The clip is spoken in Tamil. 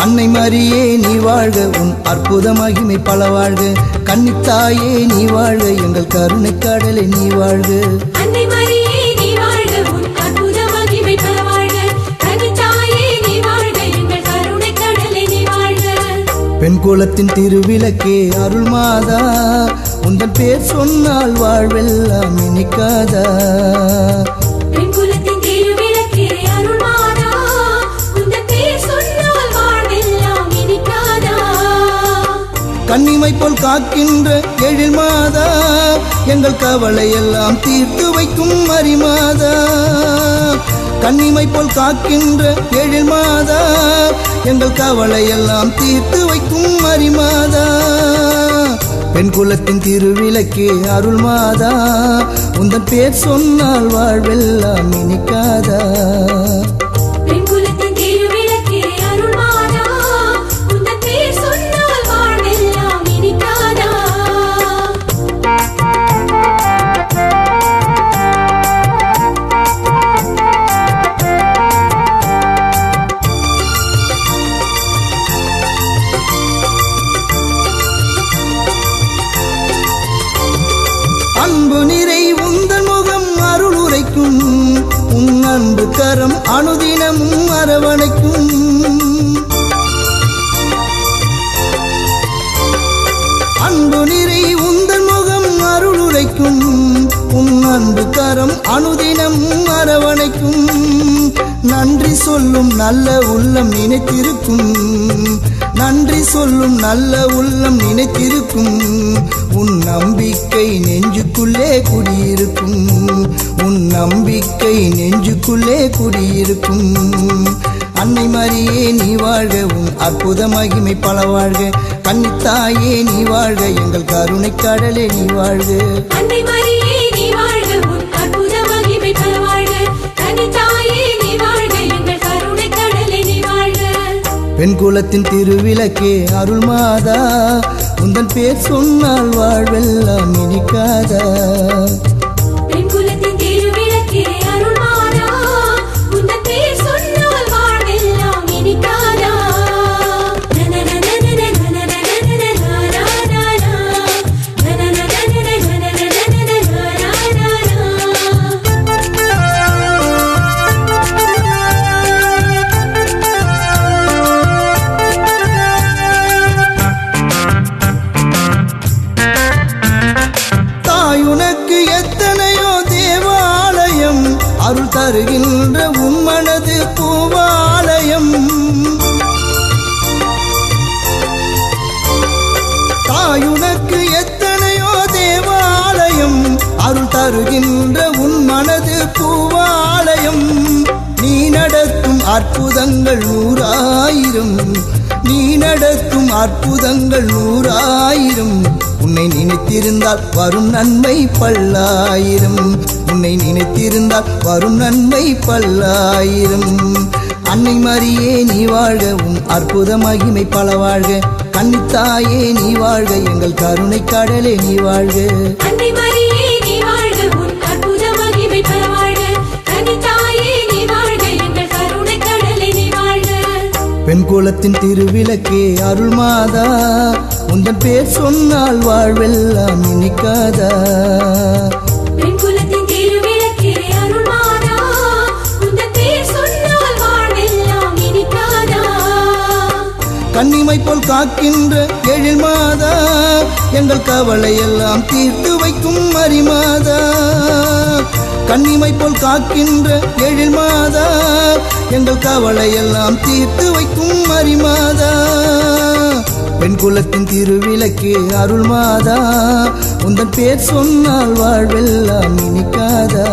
அன்னை மரியே நீ வாழ்க. உன் அற்புத மகிமை பல வாழ்க. கன்னித்தாயே நீ வாழ்க. எங்கள் கருணை கடலை நீ வாழ்க. பெண் குலத்தின் திருவிளக்கே அருள் மாதா. உந்தன் பேர் சொன்னால் வாழ்வெல்லாம் இனிக்காதா. கண்ணிமை போல் காக்கின்ற எழில் மாதா எங்கள் கவலை எல்லாம் தீர்த்து வைக்கும் மரிமாதா கன்னிமை போல் காக்கின்ற எழில் மாதா எங்கள் கவலை எல்லாம் தீர்த்து வைக்கும் மரிமாதா பெண் குலத்தின் திருவிளக்கே அருள் மாதா உந்தன் பேர் சொன்னால் வாழ்வெல்லாம் இனிக்காதா அன்பு கரம் அனுதினமும் அரவணைக்கும். அன்பு நிறை உந்தன் முகம் அருள் உரைக்கும் உன் அன்பு கரம் அனுதினமும் நன்றி சொல்லும் நல்ல உள்ளம் நினைத்திருக்கும். நன்றி சொல்லும் நல்ல உள்ளம் நினைத்திருக்கும். உன் நம்பிக்கை நெஞ்சுக்குள்ளே குடியிருக்கும். உன் நம்பிக்கை நெஞ்சுக்குள்ளே குடியிருக்கும். அன்னை மாதிரியே நீ வாழ்க. உன் அற்புத மகிமை பல வாழ்க. கன்னித்தாயே நீ வாழ்க. எங்கள் கருணை கடலே நீ வாழ்க. அன்னை மரியே பெண் குலத்தின் திருவிளக்கே அருள் மாதா உந்தன் பேர் சொன்னால் வாழ்வெல்லாம் இனிக்காதா. உனக்கு எத்தனையோ தேவாலயம்? அருள் தருகின்ற உம்மனது பூவாலயம். தாயுனக்கு எத்தனையோ தேவாலயம்? அருள் தருகின்ற உன் மனது பூவாலயம். நீ நடத்தும் அற்புதங்கள் நூறாயிரம். நீ நடத்தும் அற்புதங்கள் நூறாயிரம். உன்னை நினைத்திருந்தால் வரும் நன்மை பல்லாயிரம். உன்னை நினைத்திருந்தால் வரும் நன்மை பல்லாயிரம். அன்னை மரியே நீ வாழ்க உன் அற்புத மகிமை பல வாழ்க. கன்னித்தாயே நீ வாழ்க எங்கள் கருணை கடலே நீ வாழ்க. பெண் குலத்தின் திருவிளக்கே அருள் மாதா உந்தன் பேர் சொன்னால் வாழ்வெல்லாம் இனிக்காதா? கன்னிமை போல் காக்கின்ற எழில் மாதா எங்கள் கவலை எல்லாம் தீர்த்து வைக்கும் மரிமாதா கன்னிமை போல் காக்கின்ற எழில் மாதா எங்கள் கவலை எல்லாம் தீர்த்து வைக்கும் மரிமாதா பெண் குலத்தின் திருவிளக்கே அருள் மாதா. உந்தன் பேர் சொன்னால் வாழ்வெல்லாம் இனிக்காதா.